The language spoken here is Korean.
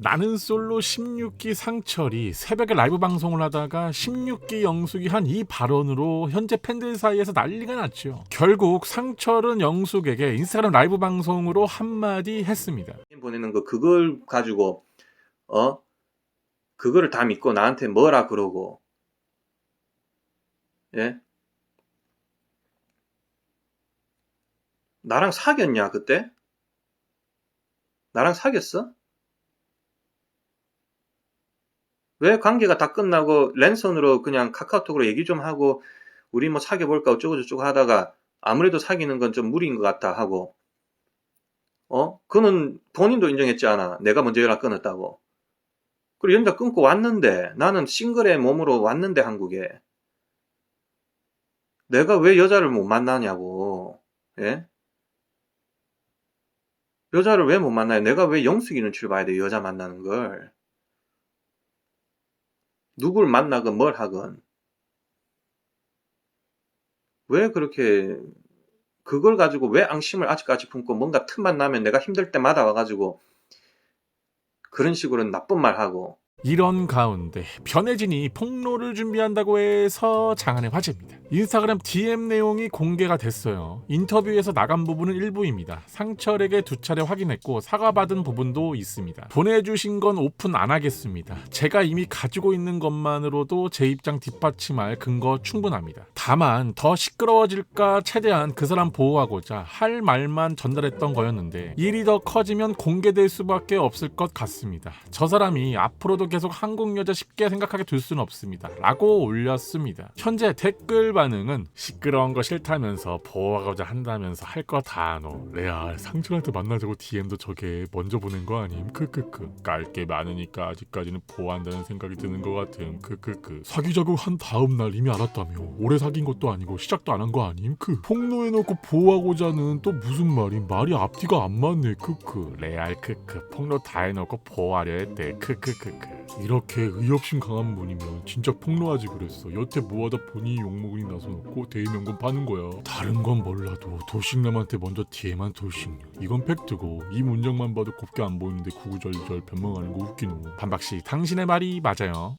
나는 솔로 16기 상철이 새벽에 라이브 방송을 하다가 16기 영숙이 한 이 발언으로 현재 팬들 사이에서 난리가 났죠. 결국 상철은 영숙에게 인스타그램 라이브 방송으로 한마디 했습니다. 보내는 거 그걸 가지고 어 그거를 다 믿고 나한테 뭐라 그러고 예 나랑 사귀었냐 그때 나랑 사귀었어 왜 관계가 다 끝나고 랜선으로 그냥 카카오톡으로 얘기 좀 하고 우리 뭐 사귀어 볼까 어쩌고 저쩌고 하다가 아무래도 사귀는 건 좀 무리인 것 같다 하고 어? 그는 본인도 인정했지 않아. 내가 먼저 연락 끊었다고. 그리고 연락 끊고 왔는데, 나는 싱글의 몸으로 왔는데, 한국에. 내가 왜 여자를 못 만나냐고. 예? 여자를 왜 못 만나요? 내가 왜 영숙이 눈치를 봐야 돼, 여자 만나는 걸. 누굴 만나건 뭘 하건. 왜 그렇게 그걸 가지고 왜 앙심을 아직까지 품고 뭔가 틈만 나면 내가 힘들 때마다 와가지고 그런 식으로 나쁜 말 하고 이런 가운데 변혜진이 폭로를 준비한다고 해서 장안의 화제입니다. 인스타그램 DM 내용이 공개가 됐어요. 인터뷰에서 나간 부분은 일부입니다. 상철에게 두 차례 확인했고 사과받은 부분도 있습니다. 보내주신 건 오픈 안 하겠습니다. 제가 이미 가지고 있는 것만으로도 제 입장 뒷받침할 근거 충분합니다. 다만 더 시끄러워질까 최대한 그 사람 보호하고자 할 말만 전달했던 거였는데 일이 더 커지면 공개될 수밖에 없을 것 같습니다. 저 사람이 앞으로도 계속 한국 여자 쉽게 생각하게 둘 수는 없습니다. 라고 올렸습니다. 현재 댓글 반응은 시끄러운 거 싫다면서 보호하고자 한다면서 할 거다 하노. 레알 상철한테 만나자고 DM도 저게 먼저 보낸 거 아님? 크크크. 깔 게 많으니까 아직까지는 보호한다는 생각이 드는 것 같음. 크크크. 사귀자고 한 다음 날 이미 알았다며. 오래 사귄 것도 아니고 시작도 안 한 거 아님? 크. 폭로해놓고 보호하고자는 또 무슨 말임? 말이 앞뒤가 안 맞네. 크크. 레알 크크. 폭로 다 해놓고 보호하려 했대. 크크크크. 이렇게 의협심 강한 분이면 진짜 폭로하지 그랬어. 여태 뭐하다 보니 욕먹으니 나서놓고 대의명분 파는 거야. 다른 건 몰라도 도식남한테 먼저 DM한 도식녀. 이건 팩트고 이 문장만 봐도 곱게 안 보이는데 구구절절 변명하는 거 웃기노. 반박씨 당신의 말이 맞아요.